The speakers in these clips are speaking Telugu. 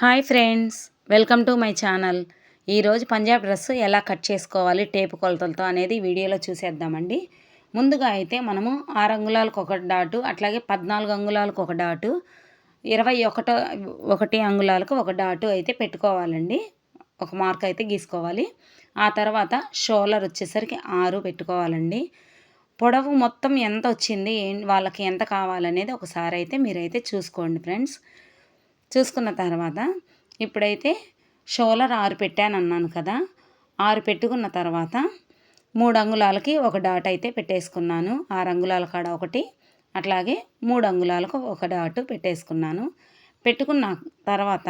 Hi friends welcome to my channel. ఈరోజు పంజాబ్ డ్రెస్ ఎలా కట్ చేసుకోవాలి టేపు కొలతలతో అనేది వీడియోలో చూసేద్దామండి. ముందుగా అయితే మనము ఆరు అంగుళాలకు ఒక డాటు అట్లాగే పద్నాలుగు అంగుళాలకు ఒక డాటు ఇరవై ఒకటో ఒకటి అంగుళాలకు ఒక డాటు అయితే పెట్టుకోవాలండి. ఒక మార్క్ అయితే గీసుకోవాలి. ఆ తర్వాత షోలర్ వచ్చేసరికి ఆరు పెట్టుకోవాలండి. పొడవు మొత్తం ఎంత వచ్చింది వాళ్ళకి ఎంత కావాలనేది ఒకసారి అయితే మీరైతే చూసుకోండి ఫ్రెండ్స్. చూసుకున్న తర్వాత ఇప్పుడైతే షోలర్ ఆరు పెట్టాను అన్నాను కదా ఆరు పెట్టుకున్న తర్వాత మూడు అంగుళాలకి ఒక డాట్ అయితే పెట్టేసుకున్నాను. ఆరు అంగుళాల కాడ ఒకటి అట్లాగే మూడు అంగుళాలకు ఒక డాటు పెట్టేసుకున్నాను. పెట్టుకున్న తర్వాత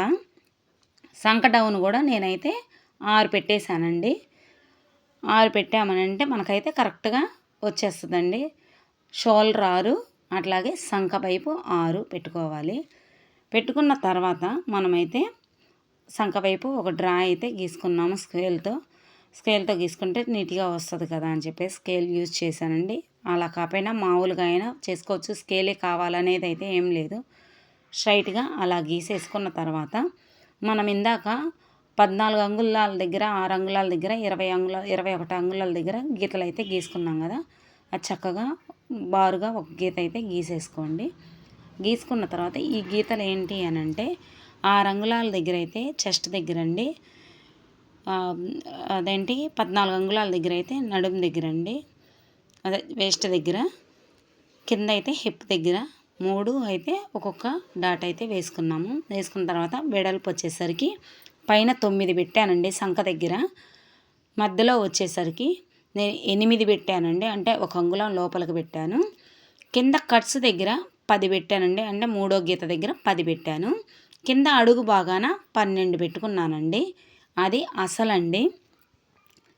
సంక డౌన్ కూడా నేనైతే ఆరు పెట్టేశానండి. ఆరు పెట్టామనంటే మనకైతే కరెక్ట్గా వచ్చేస్తుందండి. షోల్డర్ ఆరు అట్లాగే సంక పైపు ఆరు పెట్టుకోవాలి. పెట్టుకున్న తర్వాత మనమైతే సంఖ వైపు ఒక డ్రా అయితే గీసుకున్నాము స్కేల్తో. స్కేల్తో గీసుకుంటే నీట్గా వస్తుంది కదా అని చెప్పేసి స్కేల్ యూజ్ చేశానండి. అలా కాకపోయినా మామూలుగా అయినా చేసుకోవచ్చు. స్కేలే కావాలనేది అయితే ఏం లేదు. స్ట్రైట్గా అలా గీసేసుకున్న తర్వాత మనం ఇందాక పద్నాలుగు అంగుళాల దగ్గర ఆరు అంగుళాల దగ్గర ఇరవై అంగుళాల ఇరవై ఒకటి అంగుళాల దగ్గర గీతలు అయితే గీసుకున్నాం కదా. అది చక్కగా బారుగా ఒక గీత అయితే గీసేసుకోండి. గీసుకున్న తర్వాత ఈ గీతలు ఏంటి అని అంటే ఆ రంగులాల దగ్గర అయితే చెస్ట్ దగ్గర అండి. అదేంటి? పద్నాలుగు అంగుళాల దగ్గర అయితే నడుం దగ్గర అండి. అదే వేస్ట్ దగ్గర. కింద అయితే హిప్ దగ్గర. మూడు అయితే ఒక్కొక్క డాట్ అయితే వేసుకున్నాము. వేసుకున్న తర్వాత వెడల్పు వచ్చేసరికి పైన తొమ్మిది పెట్టానండి సంఖ దగ్గర. మధ్యలో వచ్చేసరికి నేను ఎనిమిది పెట్టానండి. అంటే ఒక అంగుళం లోపలికి పెట్టాను. కింద కట్స్ దగ్గర పది పెట్టానండి. అంటే మూడో గీత దగ్గర పది పెట్టాను. కింద అడుగు బాగాన పన్నెండు పెట్టుకున్నానండి. అది అసలండి.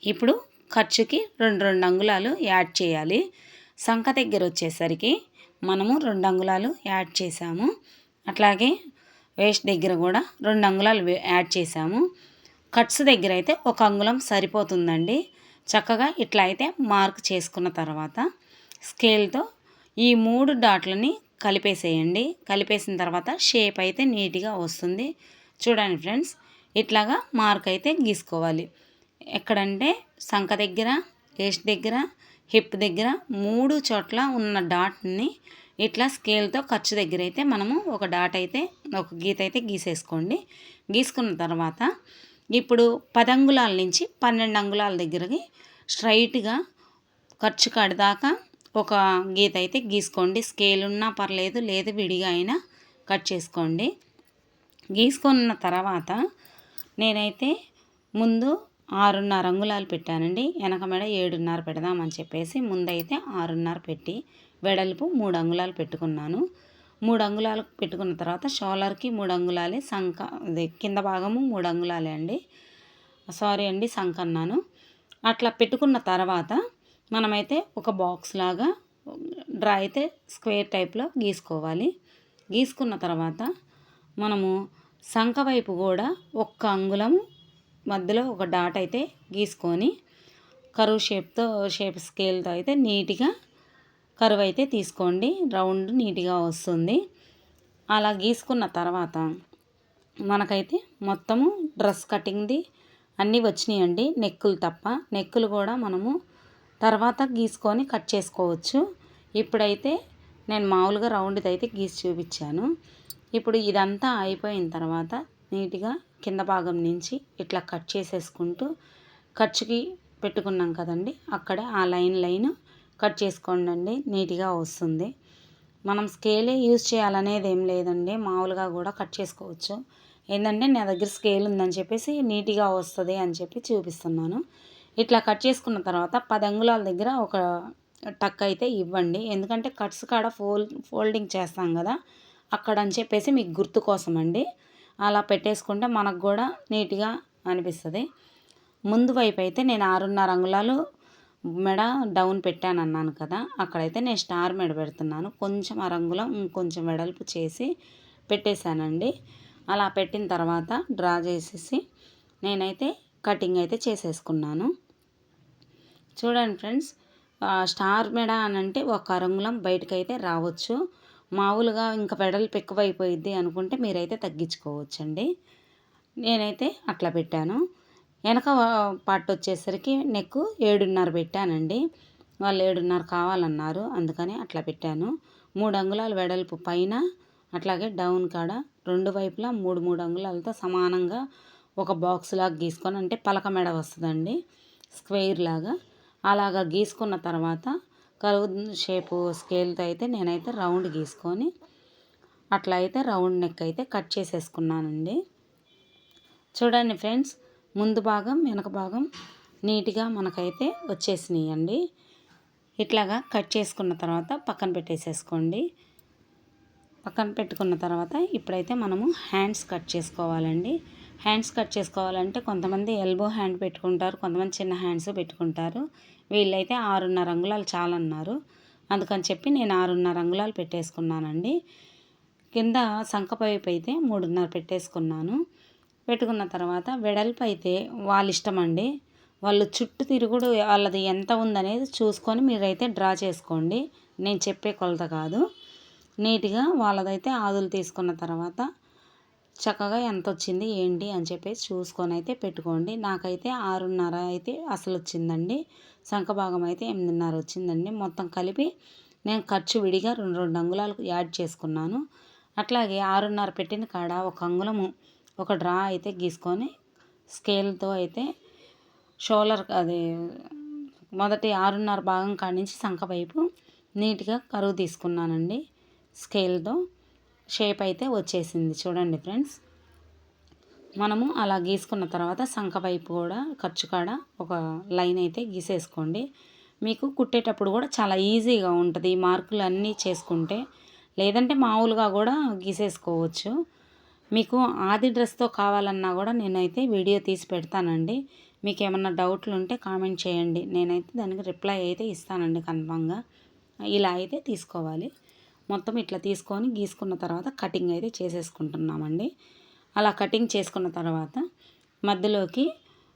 ఇప్పుడు ఖర్చుకి రెండు రెండు అంగుళాలు యాడ్ చేయాలి. సంఖ దగ్గర వచ్చేసరికి మనము రెండు అంగుళాలు యాడ్ చేసాము అట్లాగే వేస్ట్ దగ్గర కూడా రెండు అంగుళాలు యాడ్ చేసాము కట్స్ దగ్గర అయితే ఒక అంగుళం సరిపోతుందండి. చక్కగా ఇట్లా అయితే మార్క్ చేసుకున్న తర్వాత స్కేల్తో ఈ మూడు డాట్లని కలిపేసేయండి. కలిపేసిన తర్వాత షేప్ అయితే నీట్గా వస్తుంది. చూడండి ఫ్రెండ్స్ ఇట్లాగా మార్క్ అయితే గీసుకోవాలి. ఎక్కడంటే సంఖ దగ్గర ఏస్ట్ దగ్గర హిప్ దగ్గర మూడు చోట్ల ఉన్న డాట్ని ఇట్లా స్కేల్తో ఖర్చు దగ్గర అయితే మనము ఒక డాట్ అయితే ఒక గీత అయితే గీసేసుకోండి. గీసుకున్న తర్వాత ఇప్పుడు పదంగుళాల అంగుళాల నుంచి పన్నెండు అంగుళాల దగ్గరకి స్ట్రైట్గా ఖర్చు కడదాకా ఒక గీత అయితే గీసుకోండి. స్కేల్ ఉన్నా పర్లేదు లేదు విడిగా అయినా కట్ చేసుకోండి. గీసుకున్న తర్వాత నేనైతే ముందు ఆరున్నర అంగుళాలు పెట్టానండి. వెనక మెడ ఏడున్నర పెడదామని చెప్పేసి ముందైతే ఆరున్నర పెట్టి వెడల్పు మూడు అంగుళాలు పెట్టుకున్నాను. మూడు అంగుళాలు పెట్టుకున్న తర్వాత షోలర్కి మూడు అంగుళాలే సంక అది కింద భాగము మూడు అంగుళాలే అండి. సారీ అండి సంక అన్నాను. అట్లా పెట్టుకున్న తర్వాత మనమైతే ఒక బాక్స్ లాగా డ్రా అయితే స్క్వేర్ టైప్లో గీసుకోవాలి. గీసుకున్న తర్వాత మనము సంఖ వైపు కూడా ఒక్క అంగుళం మధ్యలో ఒక డాట్ అయితే గీసుకొని కరువు షేప్తో షేప్ స్కేల్తో అయితే నీట్గా కరువు అయితే తీసుకోండి. రౌండ్ నీట్గా వస్తుంది. అలా గీసుకున్న తర్వాత మనకైతే మొత్తము డ్రెస్ కటింగ్ది అన్నీ వచ్చినాయండి. నెక్కులు తప్ప నెక్కులు కూడా మనము తర్వాత గీసుకొని కట్ చేసుకోవచ్చు. ఇప్పుడైతే నేను మామూలుగా రౌండ్ది అయితే గీసి చూపించాను. ఇప్పుడు ఇదంతా అయిపోయిన తర్వాత నీట్గా కింద భాగం నుంచి ఇట్లా కట్ చేసేసుకుంటూ ఖర్చుకి పెట్టుకున్నాం కదండి అక్కడ ఆ లైన్ లైన్ కట్ చేసుకోండి నీట్గా వస్తుంది. మనం స్కేలే యూజ్ చేయాలనేది ఏం లేదండి మామూలుగా కూడా కట్ చేసుకోవచ్చు. ఏంటంటే నా దగ్గర స్కేల్ ఉందని చెప్పేసి నీట్గా వస్తుంది అని చెప్పి చూపిస్తున్నాను. ఇట్లా కట్ చేసుకున్న తర్వాత పది అంగుళాల దగ్గర ఒక టక్ అయితే ఇవ్వండి. ఎందుకంటే కట్స్ కాడ ఫోల్ ఫోల్డింగ్ చేస్తాం కదా అక్కడ అని చెప్పేసి మీకు గుర్తు కోసం అండి. అలా పెట్టేసుకుంటే మనకు కూడా నీట్గా అనిపిస్తుంది. ముందు వైపు అయితే నేను ఆరున్నర అంగుళాలు మెడ డౌన్ పెట్టాను అన్నాను కదా అక్కడైతే నేను స్టార్ మెడ పెడుతున్నాను. కొంచెం అరంగులం ఇంకొంచెం వెడల్పు చేసి పెట్టేశానండి. అలా పెట్టిన తర్వాత డ్రా చేసేసి నేనైతే కటింగ్ అయితే చేసేసుకున్నాను. చూడండి ఫ్రెండ్స్ స్టార్ మెడ అని అంటే ఒక అరంగుళం బయటకైతే రావచ్చు. మామూలుగా ఇంకా వెడల్పు ఎక్కువైపోయిద్ది అనుకుంటే మీరైతే తగ్గించుకోవచ్చండి. నేనైతే అట్లా పెట్టాను. వెనక పార్ట్ వచ్చేసరికి నెక్ ఏడున్నర పెట్టానండి. వాళ్ళు ఏడున్నర కావాలన్నారు అందుకని అట్లా పెట్టాను. మూడు అంగుళాల వెడల్పు పైన అట్లాగే డౌన్ కాడ రెండు వైపులా మూడు మూడు అంగుళాలతో సమానంగా ఒక బాక్స్ లాగా గీసుకొని అంటే పలక మెడ వస్తుందండి స్క్వేర్ లాగా. అలాగా గీసుకున్న తర్వాత కరువు షేపు స్కేల్తో అయితే నేనైతే రౌండ్ గీసుకొని అట్లా అయితే రౌండ్ నెక్ అయితే కట్ చేసేసుకున్నానండి. చూడండి ఫ్రెండ్స్ ముందు భాగం వెనక భాగం నీట్గా మనకైతే వచ్చేసినాయండి. ఇట్లాగా కట్ చేసుకున్న తర్వాత పక్కన పెట్టేసేసుకోండి. పక్కన పెట్టుకున్న తర్వాత ఇప్పుడైతే మనము హ్యాండ్స్ కట్ చేసుకోవాలండి. హ్యాండ్స్ కట్ చేసుకోవాలంటే కొంతమంది ఎల్బో హ్యాండ్ పెట్టుకుంటారు కొంతమంది చిన్న హ్యాండ్స్ పెట్టుకుంటారు. వీళ్ళైతే ఆరున్నర అంగుళాలు చాలన్నారు. అందుకని చెప్పి నేను ఆరున్నర అంగుళాలు పెట్టేసుకున్నానండి. కింద సంకపైపు అయితే మూడున్నర పెట్టేసుకున్నాను. పెట్టుకున్న తర్వాత వెడల్పు అయితే వాళ్ళ ఇష్టం అండి వాళ్ళు చుట్టూ తిరుగుడు వాళ్ళది ఎంత ఉందనేది చూసుకొని మీరైతే డ్రా చేసుకోండి. నేను చెప్పే కొలత కాదు. నీట్గా వాళ్ళదైతే ఆదులు తీసుకున్న తర్వాత చక్కగా ఎంత వచ్చింది ఏంటి అని చెప్పేసి చూసుకొని అయితే పెట్టుకోండి. నాకైతే ఆరున్నర అయితే అసలు వచ్చిందండి శంఖ భాగం అయితే ఎనిమిదిన్నర వచ్చిందండి. మొత్తం కలిపి నేను ఖర్చు విడిగా రెండు రెండు అంగుళాలు యాడ్ చేసుకున్నాను. అట్లాగే ఆరున్నర పెట్టిన కాడ ఒక అంగుళము ఒక డ్రా అయితే గీసుకొని స్కేల్తో అయితే షోలర్ అది మొదటి ఆరున్నర భాగం కాడి నుంచి శంఖ వైపు నీట్గా కరువు తీసుకున్నానండి స్కేల్తో. షేప్ అయితే వచ్చేసింది. చూడండి ఫ్రెండ్స్. మనము అలా గీసుకున్న తర్వాత సంఖ వైపు కూడా ఖర్చు కాడ ఒక లైన్ అయితే గీసేసుకోండి. మీకు కుట్టేటప్పుడు కూడా చాలా ఈజీగా ఉంటుంది మార్కులు అన్నీ చేసుకుంటే. లేదంటే మామూలుగా కూడా గీసేసుకోవచ్చు. మీకు ఆది డ్రెస్తో కావాలన్నా కూడా నేనైతే వీడియో తీసి పెడతానండి. మీకు ఏమన్నా డౌట్లు ఉంటే కామెంట్ చేయండి. నేనైతే దానికి రిప్లై అయితే ఇస్తానండి కన్ఫామ్గా. ఇలా అయితే తీసుకోవాలి. మొత్తం ఇట్లా తీసుకొని గీసుకున్న తర్వాత కటింగ్ అయితే చేసేసుకుంటున్నామండి. అలా కటింగ్ చేసుకున్న తర్వాత మధ్యలోకి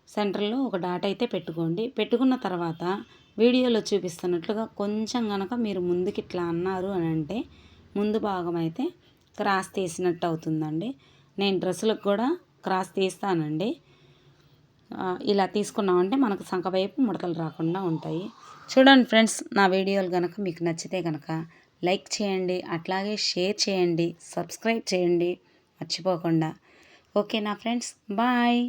సెంటర్లో ఒక డాట్ అయితే పెట్టుకోండి. పెట్టుకున్న తర్వాత వీడియోలో చూపిస్తున్నట్లుగా కొంచెం కనుక మీరు ముందుకి ఇట్లా అన్నారు అని అంటే ముందు భాగం అయితే క్రాస్ తీసినట్టు అవుతుందండి. నేను డ్రెస్సులకు కూడా క్రాస్ తీస్తానండి. ఇలా తీసుకున్నామంటే మనకు సంఖ వైపు ముడతలు రాకుండా ఉంటాయి. చూడండి ఫ్రెండ్స్ నా వీడియోలు కనుక మీకు నచ్చితే కనుక లైక్ చేయండి అట్లాగే షేర్ చేయండి సబ్స్క్రైబ్ చేయండి. మర్చిపోకుండా. ఓకే నా ఫ్రెండ్స్ బాయ్.